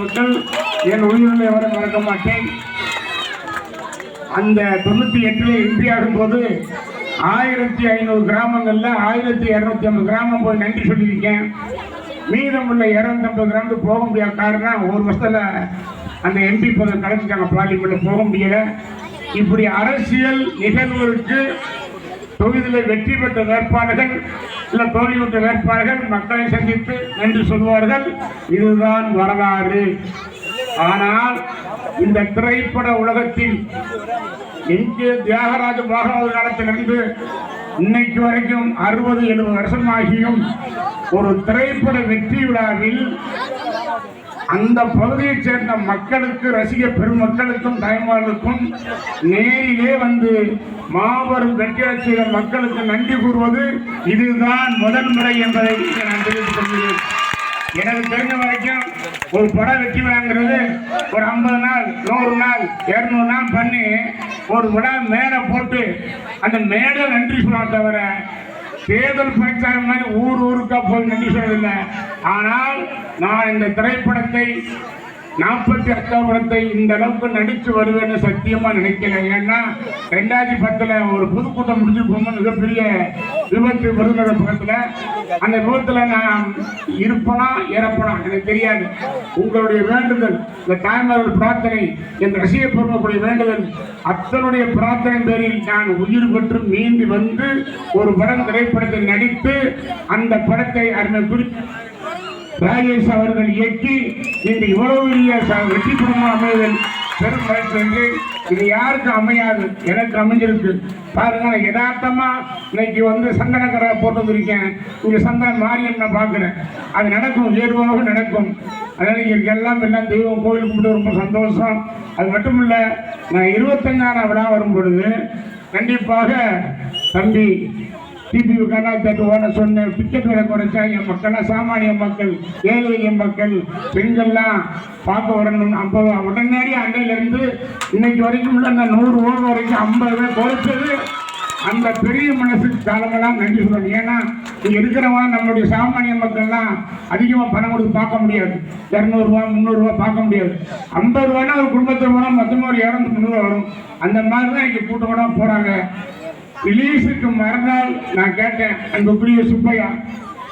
மக்கள் என் உயிரில் வர மறக்க மாட்டேன். அந்த தொண்ணூத்தி எட்டுல எம்பி போது ஆயிரத்தி ஐநூறு கிராமங்கள்ல ஆயிரத்தி இருநூத்தி ஐம்பது கிராமம் போய் நன்றி சொல்லியிருக்கேன். மீதமுள்ள இரநூத்தம்பது கிராமத்துக்கு போக முடியாத காரணம் ஒரு வருஷத்துல அந்த எம்பி பதவி கலைச்சிட்டாங்க பார்லிமெண்ட்ல போக முடியல. இப்படி அரசியல் நிகழ்வுகளுக்கு தொகுதியில் வெற்றி பெற்ற வேட்பாளர்கள் இல்லை தோல்வியுற்ற வேட்பாளர்கள் மக்களை சந்தித்து நன்றி சொல்வார்கள். இதுதான் வரலாறு. ஆனால் இந்த திரைப்பட உலகத்தில் எங்கே தியாகராஜ பாகவத காலத்திலிருந்து இன்னைக்கு வரைக்கும் அறுபது எழுபது வருஷமாகியும் ஒரு திரைப்பட வெற்றி விழாவில் அந்த பகுதியைச் சேர்ந்த மக்களுக்கு ரசிக பெருமக்களுக்கும் தாய்மார்களுக்கும் நேரிலே வந்து மாபெரும் வெற்றியடைச் மக்களுக்கு நன்றி கூறுவது இதுதான் முதல் முறை என்பதை நான் தெரிவித்துக் கொள்கிறேன். எனக்கு தெரிஞ்ச வரைக்கும் ஒரு படம் வெற்றி விழாங்கிறது ஒரு ஐம்பது நாள் நூறு நாள் இரநூறு நாள் பண்ணி ஒரு விழா மேடை போட்டு அந்த மேடை நன்றி சொல்லுவாங்க தவிர தேர்தல் பிரச்சாரம் மாதிரி ஊர் ஊருக்கா போய் நன்றி சொல்லவில்லை ஆனால் நான் இந்த திரைப்படத்தை நாற்பத்தி அக்டோபரத்தை இந்த அளவுக்கு நடித்து வருவேன்னு சத்தியமாக நினைக்கல. ஏன்னா ரெண்டாயிரத்தி பத்தில் ஒரு பொதுக்கூட்டம் முடிஞ்சு போகும்போது மிகப்பெரிய விபத்து விருதுநகர் பக்கத்தில் அந்த விபத்தில் நான் இருப்பனா இறப்பனா எனக்கு தெரியாது. உங்களுடைய வேண்டுதல் இந்த தாய்மார்கள் பிரார்த்தனை என் ரசிக பெருமக்களுடைய வேண்டுதல் அத்தனுடைய பிரார்த்தனை பேரில் நான் உயிர் பெற்று மீண்டு வந்து ஒரு படம் திரைப்படத்தில் நடித்து அந்த படத்தை அருமை குறித்து ராஜேஷ் அவர்கள் இயக்கி இன்று இவ்வளவு பெரிய ச- வெற்றி குடும்பம் அமைதல் பெரும் வயசு என்று இது யாருக்கும் அமையாது. எனக்கு அமைஞ்சிருக்கு. பாருங்க நான் யதார்த்தமா இன்னைக்கு வந்து சந்தனக்கரை போட்டு வந்திருக்கேன். இங்க சந்தன நான் பார்க்குறேன். அது நடக்கும் இயல்பாக நடக்கும். அதனால இங்க எல்லாம் எல்லாம் தெய்வம் கோயில் கும்பிட்டு ரொம்ப சந்தோஷம். அது மட்டும் இல்லை நான் இருபத்தஞ்சாயிரம் விழா வரும் பொழுது கண்டிப்பாக தம்பி டிபி கலாச்சாரத்தை ஓட சொன்ன டிக்கெட் விலை குறைச்சா என் மக்கள்லாம் சாமானிய மக்கள் ஏழை என் மக்கள் பெண்கள்லாம் பார்க்க வரணும் ஐம்பது உடனடி அன்னையிலிருந்து இன்னைக்கு வரைக்கும் உள்ள அந்த நூறு ஓடு வரைக்கும் ஐம்பது ரூபாய் குறைச்சது அந்த பெரிய மனசுக்கு காலமெல்லாம் நன்றி சொல்லணும். ஏன்னா இருக்கிறவங்க நம்மளுடைய சாமானிய மக்கள்லாம் அதிகமாக பணம் கொடுத்து பார்க்க முடியாது. இரநூறுவா முந்நூறுரூவா பார்க்க முடியாது. ஐம்பது ரூபானா ஒரு குடும்பத்தில் போனால் மொத்தமாக ஒரு இரநூத்தி முந்நூறுவா வரும். அந்த மாதிரி தான் இங்கே கூட்டக்கூட போகிறாங்க ரிலீஸுக்கு மறுநாள் நான் கேட்டேன் அன்புக்குரிய சுப்பையா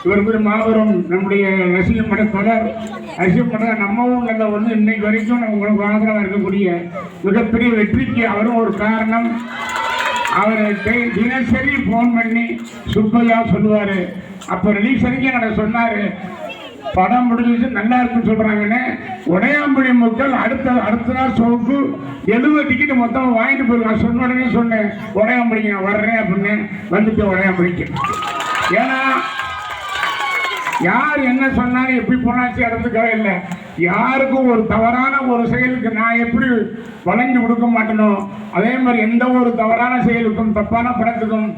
இவர் பேர் மாபெரும் நம்முடைய ரசிகன் மட தொடர் ரசிகன் மட நம்ம ஊரில் வந்து இன்னைக்கு வரைக்கும் நம்ம உங்களுக்கு ஆதரவாக இருக்கக்கூடிய மிகப்பெரிய வெற்றிக்கு அவரும் ஒரு காரணம். அவர் தினசரி ஃபோன் பண்ணி சுப்பையா சொல்லுவார். அப்போ ரிலீஸ் வரைக்கும் என்னோட சொன்னார் படம் முடிஞ்சிச்சு நல்லா இருக்குன்னு சொல்றாங்கன்னு உடையாம்புடி மக்கள் அடுத்த அடுத்த நாள் ஷோவுக்கு எழுபது டிக்கெட் மொத்தம் வாங்கிட்டு போயிருக்காங்க. சொன்ன உடனே சொன்னேன் உடையாம்புடிக்கு நான் வர்றேன் அப்படின்னு. வந்துட்டு உடையாம்புடிக்கு ஏன்னா யார் என்ன சொன்னாலும் எப்படி போனாச்சு இடத்துக்காக இல்லை. யாருக்கும் ஒரு தவறான ஒரு செயலுக்கு நான் எப்படி வளைந்து கொடுக்க மாட்டேனோ அதே மாதிரி எந்த ஒரு தவறான செயலுக்கும் தப்பான படத்துக்கும்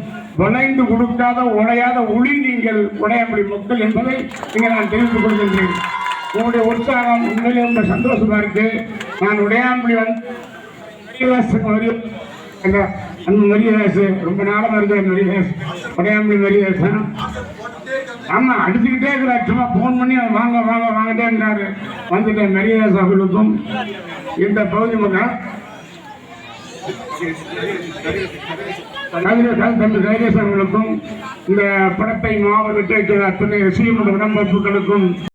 வளைந்து கொடுக்காத உடையாத ஒளி நீங்கள் உடையப்படி மக்கள் என்பதை நீங்கள் நான் தெரிந்து கொள்கின்றேன். உங்களுடைய உற்சாகம் உண்மையிலே ரொம்ப சந்தோஷமா இருக்கு. நான் உடையாமடி வந்து மரியதாஸ் அந்த ரொம்ப நாளமா இருக்கிற மரியதாஸ் உடையாமடி மரியதாஸ் ஆமா அடிச்சுக்கிட்டே இருக்கிறார். சும்மா ஃபோன் பண்ணி வாங்க வாங்க வாங்கிட்டே இருந்தாரு வந்துட்டேன். மரியதாஸ் அவர்களுக்கும் இந்த பகுதி மக்கள் தம்பி இந்த படத்தை மாவட்ட அத்தனை ரசிகர்களுடைய உடம்புகளுக்கும்